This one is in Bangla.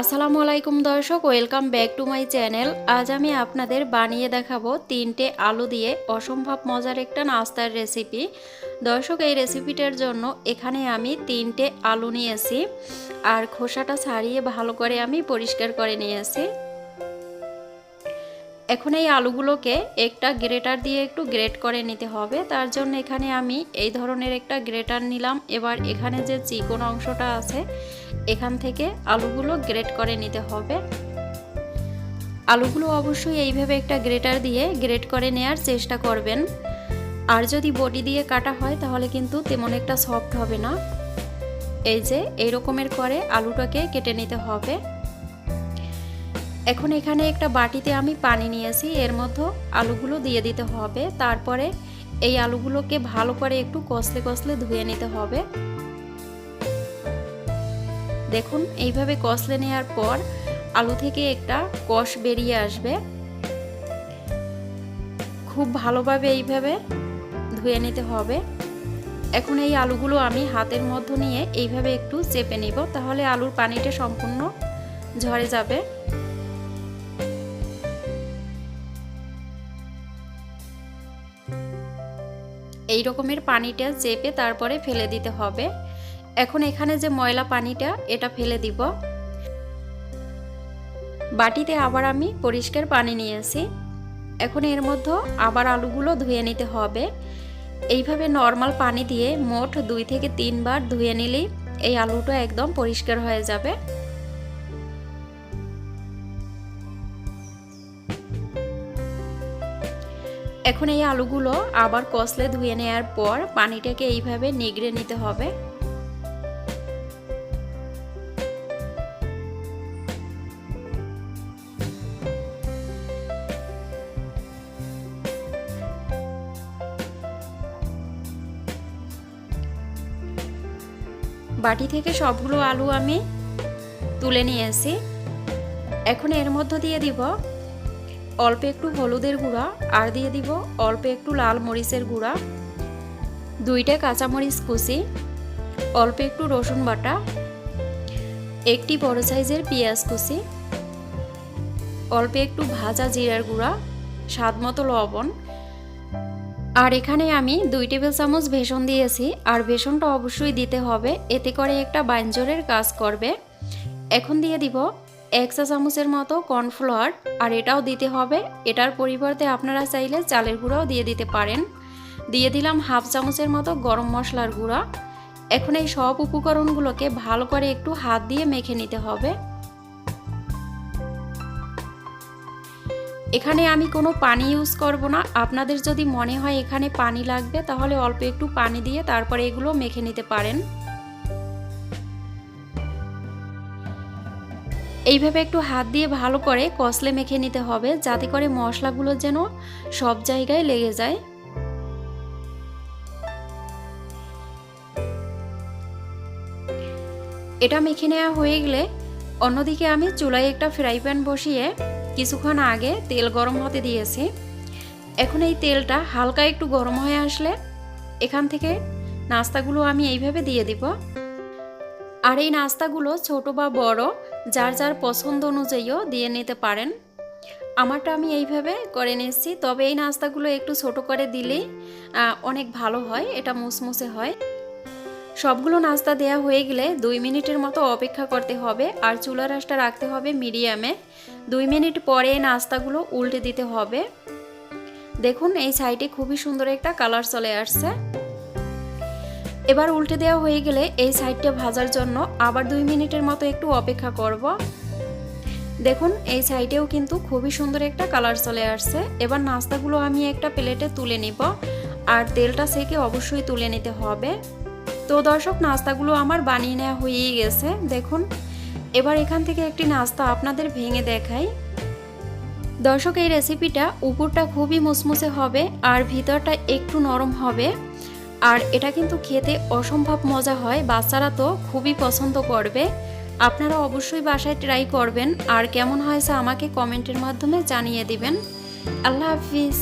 আসসালামু আলাইকুম দর্শক, welcome back to my channel. আজ আমি আপনাদের বানিয়ে দেখাবো তিনটে আলু দিয়ে অসম্ভব মজার একটা নাস্তার রেসিপি। দর্শক, এই রেসিপিটার জন্য এখানে আমি তিনটে আলু নিয়েছি, আর খোসাটা ছাড়িয়ে ভালো করে আমি পরিষ্কার করে নিয়েছি। এখন এই আলুগুলোকে একটা গ্রেটার দিয়ে একটু গ্রেট করে নিতে হবে। তার জন্য এখানে আমি এই ধরনের একটা গ্রেটার নিলাম। এবার এখানে যে চিকন অংশটা আছে, এখান থেকে আলুগুলো গ্রেট করে নিতে হবে। আলুগুলো অবশ্যই এইভাবে একটা গ্রেটার দিয়ে গ্রেট করে নেয়ার চেষ্টা করবেন। আর যদি বডি দিয়ে কাটা হয়, তাহলে কিন্তু তেমন একটা সফট হবে না। এই যে এই রকমের করে আলুটাকে কেটে নিতে হবে। এখন এখানে একটা বাটিতে আমি পানি নিয়েছি, এর মধ্যে আলুগুলো দিয়ে দিতে হবে, তারপরে এই আলুগুলোকে ভালো করে একটু কষলে কষলে ধুয়ে নিতে হবে। দেখুন, এইভাবে কষলে নেওয়ার পর আলু থেকে একটা কষ বেরিয়ে আসবে। খুব ভালোভাবে এইভাবে ধুয়ে নিতে হবে। এখন এই আলুগুলো আমি হাতের মধ্যে নিয়ে এইভাবে একটু চেপে নিব, তাহলে আলুর পানিটা সম্পূর্ণ ঝরে যাবে। এই রকমের পানিটা চেপে তারপরে ফেলে দিতে হবে। এখন এখানে যে ময়লা পানিটা, এটা ফেলে দিব। বাটিতে আবার আমি পরিষ্কার পানি নিয়েছি। এখন এর মধ্যে আবার আলুগুলো ধুয়ে নিতে হবে। এইভাবে নর্মাল পানি দিয়ে মোট দুই থেকে তিনবার ধুয়ে নিলেই এই আলুটা একদম পরিষ্কার হয়ে যাবে। এখন এই আলুগুলো আবার কষলে ধুয়ে নেওয়ার পর পানিটাকে এইভাবে নিগড়ে নিতে হবে। বাটি থেকে সবগুলো আলু আমি তুলে নিয়েছি। এখন এর মধ্যে দিয়ে দিব অল্প একটু হলুদের গুঁড়া আর দিয়ে দিব অল্প একটু লাল মরিচের গুঁড়া, দুইটা কাঁচামরিচ কুচি, অল্প একটু রসুন বাটা, একটি বড় সাইজের পেঁয়াজ কুচি, অল্প একটু ভাজা জিরার গুঁড়া, স্বাদ মতো লবণ। আর এখানে আমি দুই টেবিল চামচ বেসন দিয়েছি, আর বেসনটা অবশ্যই দিতে হবে, এতে করে একটা বাইঞ্জরের কাজ করবে। এখন দিয়ে দিব এক চা চামচের মতো কর্নফ্লাওয়ার আর এটাও দিতে হবে। এটার পরিবর্তে আপনারা চাইলে চালের গুঁড়াও দিয়ে দিতে পারেন। দিয়ে দিলাম হাফ চামচের মতো গরম মশলার গুঁড়া। এখন এই সব উপকরণগুলোকে ভালো করে একটু হাত দিয়ে মেখে নিতে হবে। এখানে আমি কোনো পানি ইউজ করব না। আপনাদের যদি মনে হয় এখানে পানি লাগবে, তাহলে অল্প একটু পানি দিয়ে তারপরে এগুলো মেখে নিতে পারেন। এইভাবে একটু হাত দিয়ে ভালো করে কষলে মেখে নিতে হবে, যাতে করে মশলাগুলো যেন সব জায়গায় লেগে যায়। এটা মেখে নেওয়া হয়ে গেলে অন্যদিকে আমি চুলায় একটা ফ্রাই প্যান বসিয়ে কিছুক্ষণ আগে তেল গরম হতে দিয়েছি। এখন এই তেলটা হালকা একটু গরম হয়ে আসলে এখান থেকে নাস্তাগুলো আমি এইভাবে দিয়ে দিব। আর এই নাস্তাগুলো ছোট বা বড় যার যার পছন্দ অনুযায়ীও দিয়ে নিতে পারেন। আমারটা আমি এইভাবে করে নিচ্ছি তবে এই নাস্তাগুলো একটু ছোট করে দিলেই অনেক ভালো হয়, এটা মুসমুসে হয়। সবগুলো নাস্তা দেয়া হয়ে গেলে দুই মিনিটের মতো অপেক্ষা করতে হবে, আর চুলা রাসটা রাখতে হবে মিডিয়ামে। দুই মিনিট পরে নাস্তাগুলো উল্টে দিতে হবে। দেখুন, এই সাইডে খুবই সুন্দর একটা কালার চলে আসছে। এবার উল্টে দেওয়া হয়ে গেলে এই সাইডটা ভাজার জন্য আবার দুই মিনিটের মতো একটু অপেক্ষা করব। দেখুন, এই সাইডেও কিন্তু খুবই সুন্দর একটা কালার চলে আসছে। এবার নাস্তাগুলো আমি একটা প্লেটে তুলে নিব। আর তেলটা সেকে অবশ্যই তুলে নিতে হবে। তো দর্শক, নাস্তাগুলো আমার বানিয়ে নেওয়া হয়েই গেছে। দেখুন, এবার এখান থেকে একটি নাস্তা আপনাদের ভেঙে দেখাই। দর্শক, এই রেসিপিটা উপরটা খুবই মুসমুসে হবে আর ভিতরটা একটু নরম হবে। আর এটা কিন্তু খেতে অসম্ভব মজা হয়। বাচ্চারা তো খুবই পছন্দ করবে। আপনারা অবশ্যই বাসায় ট্রাই করবেন। আর কেমন হয়েছে আমাকে কমেন্টের মাধ্যমে জানিয়ে দিবেন। আল্লাহ হাফিজ।